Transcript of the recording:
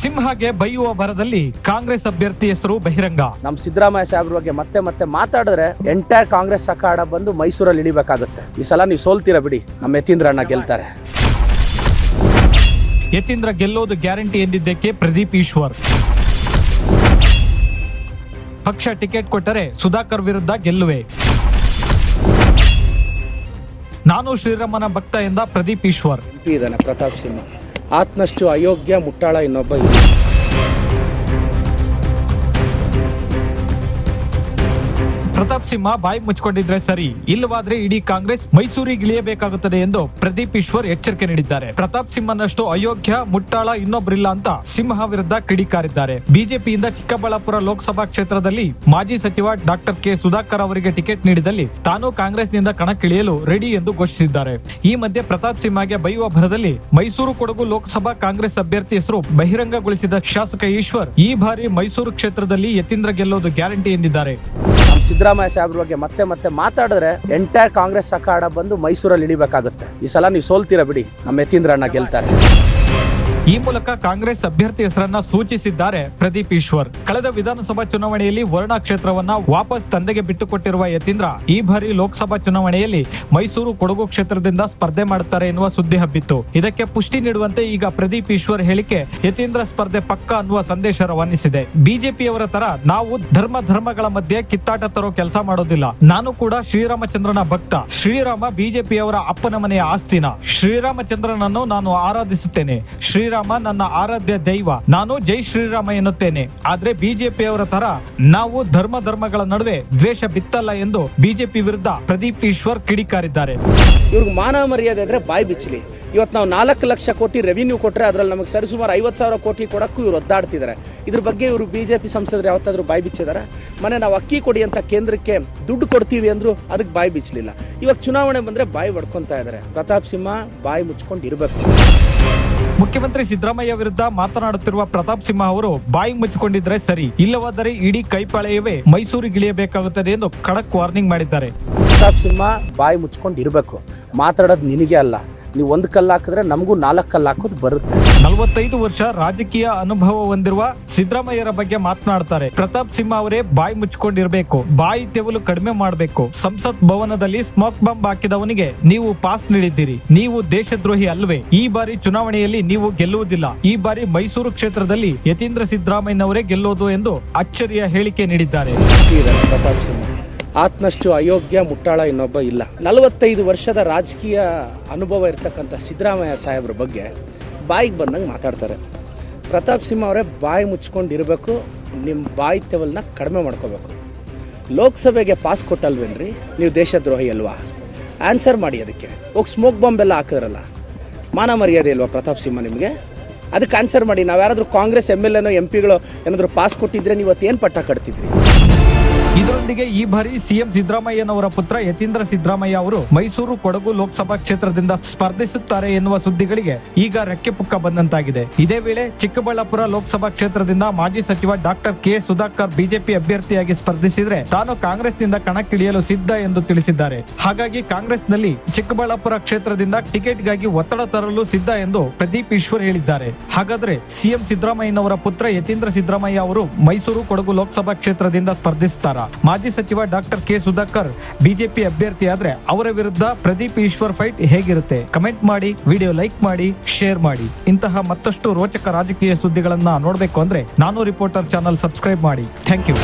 ಸಿಂಹಗೆ ಬೈಯುವ ಭರದಲ್ಲಿ ಕಾಂಗ್ರೆಸ್ ಅಭ್ಯರ್ಥಿ ಹೆಸರು ಬಹಿರಂಗ. ನಮ್ಮ ಸಿದ್ದರಾಮಯ್ಯ ಸಾಹೇಬ್ರ ಬಗ್ಗೆ ಮತ್ತೆ ಮತ್ತೆ ಮಾತಾಡಿದ್ರೆ ಎಂಟೈರ್ ಕಾಂಗ್ರೆಸ್ ಸಕಾಡ ಬಂದು ಮೈಸೂರಲ್ಲಿ ಇಳಿಬೇಕಾಗುತ್ತೆ. ಈ ಸಲ ನೀವು ಸೋಲ್ತೀರ ಬಿಡಿ ನಮ್ಮ ಯತೀಂದ್ರ ಅಣ್ಣ ಗೆಲ್ತಾರೆ. ಯತೀಂದ್ರ ಗೆಲ್ಲೋದು ಗ್ಯಾರಂಟಿ ಎಂದಿದ್ದಕ್ಕೆ ಪ್ರದೀಪ್ ಈಶ್ವರ್. ಪಕ್ಷ ಟಿಕೆಟ್ ಕೊಟ್ಟರೆ ಸುಧಾಕರ್ ವಿರುದ್ಧ ಗೆಲ್ಲುವೆ. ನಾನು ಶ್ರೀರಾಮನ ಭಕ್ತ ಎಂದ ಪ್ರದೀಪ್ ಈಶ್ವರ್. ಇದ್ದಾನೆ ಪ್ರತಾಪ್ ಸಿಂಹ. ಆತ್ನಷ್ಟು ಅಯೋಗ್ಯ ಮುಟ್ಟಾಳ ಇನ್ನೊಬ್ಬ ಇಲ್ಲ ಪ್ರತಾಪ್ ಸಿಂಹ ಬಾಯಿ ಮುಚ್ಚಿಕೊಂಡಿದ್ರೆ ಸರಿ, ಇಲ್ಲವಾದ್ರೆ ಇಡೀ ಕಾಂಗ್ರೆಸ್ ಮೈಸೂರಿಗೆ ಇಳಿಯಬೇಕಾಗುತ್ತದೆ ಎಂದು ಪ್ರದೀಪ್ ಈಶ್ವರ್ ಎಚ್ಚರಿಕೆ ನೀಡಿದ್ದಾರೆ. ಪ್ರತಾಪ್ ಸಿಂಹನಷ್ಟು ಅಯೋಗ್ಯ, ಮುಟ್ಟಾಳ ಇನ್ನೊಬ್ಬರಿಲ್ಲ ಅಂತ ಸಿಂಹ ವಿರುದ್ಧ ಕಿಡಿಕಾರಿದ್ದಾರೆ. ಬಿಜೆಪಿಯಿಂದ ಚಿಕ್ಕಬಳ್ಳಾಪುರ ಲೋಕಸಭಾ ಕ್ಷೇತ್ರದಲ್ಲಿ ಮಾಜಿ ಸಚಿವ ಡಾಕ್ಟರ್ ಕೆ ಸುಧಾಕರ್ ಅವರಿಗೆ ಟಿಕೆಟ್ ನೀಡಿದಲ್ಲಿ ತಾನು ಕಾಂಗ್ರೆಸ್ನಿಂದ ಕಣಕ್ಕಿಳಿಯಲು ರೆಡಿ ಎಂದು ಘೋಷಿಸಿದ್ದಾರೆ. ಈ ಮಧ್ಯೆ ಪ್ರತಾಪ್ ಸಿಂಹಗೆ ಬೈಯುವ ಭರದಲ್ಲಿ ಮೈಸೂರು ಕೊಡಗು ಲೋಕಸಭಾ ಕಾಂಗ್ರೆಸ್ ಅಭ್ಯರ್ಥಿ ಹೆಸರು ಬಹಿರಂಗಗೊಳಿಸಿದ ಶಾಸಕ ಈಶ್ವರ್ ಈ ಬಾರಿ ಮೈಸೂರು ಕ್ಷೇತ್ರದಲ್ಲಿ ಯತೀಂದ್ರ ಗೆಲ್ಲೋದು ಗ್ಯಾರಂಟಿ ಎಂದಿದ್ದಾರೆ. ಸಿದ್ದರಾಮಯ್ಯ ಸಾಹೇಬ್ರ ಬಗ್ಗೆ ಮತ್ತೆ ಮತ್ತೆ ಮಾತಾಡಿದ್ರೆ ಎಂಟೈರ್ ಕಾಂಗ್ರೆಸ್ ಸಕಾಡ ಬಂದು ಮೈಸೂರಲ್ಲಿ ಇಳಿಬೇಕಾಗುತ್ತೆ. ಈ ಸಲ ನೀವು ಸೋಲ್ತೀರಾ ಬಿಡಿ. ನಮ್ಮ ಯತೀಂದ್ರ ಅಣ್ಣ ಗೆಲ್ತಾರೆ. ಈ ಮೂಲಕ ಕಾಂಗ್ರೆಸ್ ಅಭ್ಯರ್ಥಿ ಹೆಸರನ್ನ ಸೂಚಿಸಿದ್ದಾರೆ ಪ್ರದೀಪ್ ಈಶ್ವರ್. ಕಳೆದ ವಿಧಾನಸಭಾ ಚುನಾವಣೆಯಲ್ಲಿ ವರ್ಣ ಕ್ಷೇತ್ರವನ್ನ ವಾಪಸ್ ತಂದೆಗೆ ಬಿಟ್ಟುಕೊಟ್ಟಿರುವ ಯತೀಂದ್ರ ಈ ಬಾರಿ ಲೋಕಸಭಾ ಚುನಾವಣೆಯಲ್ಲಿ ಮೈಸೂರು ಕೊಡಗು ಕ್ಷೇತ್ರದಿಂದ ಸ್ಪರ್ಧೆ ಮಾಡುತ್ತಾರೆ ಎನ್ನುವ ಸುದ್ದಿ ಹಬ್ಬಿತ್ತು. ಇದಕ್ಕೆ ಪುಷ್ಟಿ ನೀಡುವಂತೆ ಈಗ ಪ್ರದೀಪ್ ಈಶ್ವರ್ ಹೇಳಿಕೆ ಯತೀಂದ್ರ ಸ್ಪರ್ಧೆ ಪಕ್ಕ ಅನ್ನುವ ಸಂದೇಶ ರವಾನಿಸಿದೆ. ಬಿಜೆಪಿಯವರ ತರ ನಾವು ಧರ್ಮ ಧರ್ಮಗಳ ಮಧ್ಯೆ ಕಿತ್ತಾಟ ತರೋ ಕೆಲಸ ಮಾಡೋದಿಲ್ಲ. ನಾನು ಕೂಡ ಶ್ರೀರಾಮಚಂದ್ರನ ಭಕ್ತ. ಶ್ರೀರಾಮ ಬಿಜೆಪಿಯವರ ಅಪ್ಪನ ಮನೆಯ ಆಸ್ತಿನ. ಶ್ರೀರಾಮಚಂದ್ರನನ್ನು ನಾನು ಆರಾಧಿಸುತ್ತೇನೆ. ಶ್ರೀರಾಮ ನನ್ನ ಆರಾಧ್ಯ ದೈವ. ನಾನು ಜೈ ಶ್ರೀರಾಮ ಎನ್ನುತ್ತೇನೆ. ಆದ್ರೆ ಬಿಜೆಪಿಯವರ ತರ ನಾವು ಧರ್ಮ ಧರ್ಮಗಳ ನಡುವೆ ದ್ವೇಷ ಬಿತ್ತಲ್ಲ ಎಂದು ಬಿಜೆಪಿ ವಿರುದ್ಧ ಪ್ರದೀಪ್ ಈಶ್ವರ್ ಕಿಡಿಕಾರಿದ್ದಾರೆ. ಇವ್ರಿಗೆ ಮಾನ ಮರ್ಯಾದೆ ಆದರೆ ಬಾಯಿ ಬಿಚ್ಚಲಿ. ಇವತ್ತು ನಾವು ನಾಲ್ಕು ಲಕ್ಷ ಕೋಟಿ ರೆವಿನ್ಯೂ ಕೊಟ್ಟರೆ ಅದರಲ್ಲಿ ನಮಗೆ ಸರಿಸುಮಾರು ಐವತ್ತು ಸಾವಿರ ಕೋಟಿ ಕೊಡೋಕ್ಕೂ ಇವ್ರು ಒದ್ದಾಡ್ತಿದ್ದಾರೆ ಇದ್ರ ಬಗ್ಗೆ ಇವರು ಬಿ ಜೆ ಪಿ ಸಂಸದರು ಯಾವತ್ತಾದ್ರೂ ಬಾಯಿ ಬಿಚ್ಚಿದ್ದಾರೆ ಮನೆ ನಾವು ಅಕ್ಕಿ ಕೊಡಿ ಅಂತ ಕೇಂದ್ರಕ್ಕೆ ದುಡ್ಡು ಕೊಡ್ತೀವಿ ಅಂದ್ರು ಅದಕ್ಕೆ ಬಾಯಿ ಬಿಚ್ಚಲಿಲ್ಲ ಇವಾಗ ಚುನಾವಣೆ ಬಂದರೆ ಬಾಯಿ ಬಡ್ಕೊತಾ ಇದ್ದಾರೆ ಪ್ರತಾಪ್ ಸಿಂಹ ಬಾಯಿ ಮುಚ್ಕೊಂಡು ಇರಬೇಕು ಮುಖ್ಯಮಂತ್ರಿ ಸಿದ್ದರಾಮಯ್ಯ ವಿರುದ್ಧ ಮಾತನಾಡುತ್ತಿರುವ ಪ್ರತಾಪ್ ಸಿಂಹ ಅವರು ಬಾಯಿ ಮುಚ್ಚಿಕೊಂಡಿದ್ರೆ ಸರಿ, ಇಲ್ಲವಾದರೆ ಇಡೀ ಕೈಪಾಳೆಯವೇ ಮೈಸೂರಿಗೆ ಇಳಿಯಬೇಕಾಗುತ್ತದೆ ಎಂದು ಖಡಕ್ ವಾರ್ನಿಂಗ್ ಮಾಡಿದ್ದಾರೆ. ಪ್ರತಾಪ್ ಸಿಂಹ ಬಾಯಿ ಮುಚ್ಚಿಕೊಂಡಿರಬೇಕು. ಮಾತಾಡೋದು ನಿನಗೆ ಅಲ್ಲ. ನೀವು ಒಂದು ಕಲ್ಲು ಹಾಕಿದ್ರೆ ನಮಗೂ ನಾಲ್ಕು ಕಲ್ಲು ಹಾಕೋದು ಬರುತ್ತೆ. ನಲವತ್ತೈದು ವರ್ಷ ರಾಜಕೀಯ ಅನುಭವ ಹೊಂದಿರುವ ಸಿದ್ದರಾಮಯ್ಯರ ಬಗ್ಗೆ ಮಾತನಾಡ್ತಾರೆ. ಪ್ರತಾಪ್ ಸಿಂಹ ಅವರೇ ಬಾಯಿ ಮುಚ್ಕೊಂಡಿರ್ಬೇಕು ಬಾಯಿ ತೆವಲು ಕಡಿಮೆ ಮಾಡಬೇಕು. ಸಂಸತ್ ಭವನದಲ್ಲಿ ಸ್ಮೋಕ್ ಬಾಂಬ್ ಹಾಕಿದವನಿಗೆ ನೀವು ಪಾಸ್ ನೀಡಿದ್ದೀರಿ. ನೀವು ದೇಶದ್ರೋಹಿ ಅಲ್ವೇ. ಈ ಬಾರಿ ಚುನಾವಣೆಯಲ್ಲಿ ನೀವು ಗೆಲ್ಲುವುದಿಲ್ಲ. ಈ ಬಾರಿ ಮೈಸೂರು ಕ್ಷೇತ್ರದಲ್ಲಿ ಯತೀಂದ್ರ ಸಿದ್ದರಾಮಯ್ಯನವರೇ ಗೆಲ್ಲೋದು ಎಂದು ಅಚ್ಚರಿಯ ಹೇಳಿಕೆ ನೀಡಿದ್ದಾರೆ. ಪ್ರತಾಪ್ ಸಿಂಹ. ಆತ್ನಷ್ಟು ಅಯೋಗ್ಯ ಮುಟ್ಟಾಳ ಇನ್ನೊಬ್ಬ ಇಲ್ಲ. ನಲವತ್ತೈದು ವರ್ಷದ ರಾಜಕೀಯ ಅನುಭವ ಇರ್ತಕ್ಕಂಥ ಸಿದ್ದರಾಮಯ್ಯ ಸಾಹೇಬ್ರ ಬಗ್ಗೆ ಬಾಯಿಗೆ ಬಂದಂಗೆ ಮಾತಾಡ್ತಾರೆ. ಪ್ರತಾಪ್ ಸಿಂಹ ಅವರೇ ಬಾಯಿ ಮುಚ್ಕೊಂಡಿರಬೇಕು, ನಿಮ್ಮ ಬಾಯಿ ತೆವಲನ್ನ ಕಡಿಮೆ ಮಾಡ್ಕೋಬೇಕು. ಲೋಕಸಭೆಗೆ ಪಾಸ್ ಕೊಟ್ಟಲ್ವೇನ್ರಿ? ನೀವು ದೇಶದ್ರೋಹಿ ಅಲ್ವಾ? ಆನ್ಸರ್ ಮಾಡಿ ಅದಕ್ಕೆ. ಹೋಗಿ ಸ್ಮೋಕ್ ಬಾಂಬ್ ಎಲ್ಲ ಹಾಕಿದ್ರಲ್ಲ? ಮಾನ ಮರ್ಯಾದೆ ಇಲ್ವಾ ಪ್ರತಾಪ್ ಸಿಂಹ ನಿಮಗೆ? ಅದಕ್ಕೆ ಆನ್ಸರ್ ಮಾಡಿ. ನಾವು ಯಾರಾದರೂ ಕಾಂಗ್ರೆಸ್ ಎಂ ಎಲ್ ಎನೋ, ಎಂ ಪಿಗಳು ಏನಾದರೂ ಪಾಸ್ ಕೊಟ್ಟಿದ್ರೆ ನೀವು ಇವತ್ತೇನು ಪಟ್ಟ ಕಟ್ತಿದ್ರಿ? ಇದರೊಂದಿಗೆ ಈ ಬಾರಿ ಸಿಎಂ ಸಿದ್ದರಾಮಯ್ಯನವರ ಪುತ್ರ ಯತೀಂದ್ರ ಸಿದ್ದರಾಮಯ್ಯ ಅವರು ಮೈಸೂರು ಕೊಡಗು ಲೋಕಸಭಾ ಕ್ಷೇತ್ರದಿಂದ ಸ್ಪರ್ಧಿಸುತ್ತಾರೆ ಎನ್ನುವ ಸುದ್ದಿಗಳಿಗೆ ಈಗ ರೆಕ್ಕೆ ಪುಕ್ಕ ಬಂದಂತಾಗಿದೆ. ಇದೇ ವೇಳೆ ಚಿಕ್ಕಬಳ್ಳಾಪುರ ಲೋಕಸಭಾ ಕ್ಷೇತ್ರದಿಂದ ಮಾಜಿ ಸಚಿವ ಡಾಕ್ಟರ್ ಕೆ ಸುಧಾಕರ್ ಬಿಜೆಪಿ ಅಭ್ಯರ್ಥಿಯಾಗಿ ಸ್ಪರ್ಧಿಸಿದ್ರೆ ತಾನು ಕಾಂಗ್ರೆಸ್ನಿಂದ ಕಣಕ್ಕಿಳಿಯಲು ಸಿದ್ಧ ಎಂದು ತಿಳಿಸಿದ್ದಾರೆ. ಹಾಗಾಗಿ ಕಾಂಗ್ರೆಸ್ನಲ್ಲಿ ಚಿಕ್ಕಬಳ್ಳಾಪುರ ಕ್ಷೇತ್ರದಿಂದ ಟಿಕೆಟ್ಗಾಗಿ ಒತ್ತಡ ತರಲು ಸಿದ್ಧ ಎಂದು ಪ್ರದೀಪ್ ಈಶ್ವರ್ ಹೇಳಿದ್ದಾರೆ. ಹಾಗಾದ್ರೆ ಸಿಎಂ ಸಿದ್ದರಾಮಯ್ಯನವರ ಪುತ್ರ ಯತೀಂದ್ರ ಸಿದ್ದರಾಮಯ್ಯ ಅವರು ಮೈಸೂರು ಕೊಡಗು ಲೋಕಸಭಾ ಕ್ಷೇತ್ರದಿಂದ ಸ್ಪರ್ಧಿಸುತ್ತಾರಾ ಮಾಜಿ ಸಚಿವ ಡಾಕ್ಟರ್ ಕೆ ಸುಧಾಕರ್ ಬಿಜೆಪಿ ಅಭ್ಯರ್ಥಿ ಆದ್ರೆ ಅವರ ವಿರುದ್ಧ ಪ್ರದೀಪ್ ಈಶ್ವರ್ ಫೈಟ್ ಹೇಗಿರುತ್ತೆ? ಕಮೆಂಟ್ ಮಾಡಿ, ವಿಡಿಯೋ ಲೈಕ್ ಮಾಡಿ, ಶೇರ್ ಮಾಡಿ. ಇಂತಹ ಮತ್ತಷ್ಟು ರೋಚಕ ರಾಜಕೀಯ ಸುದ್ದಿಗಳನ್ನ ನೋಡಬೇಕು ಅಂದ್ರೆ ನಾನು ರಿಪೋರ್ಟರ್ ಚಾನಲ್ ಸಬ್ಸ್ಕ್ರೈಬ್ ಮಾಡಿ. Thank you.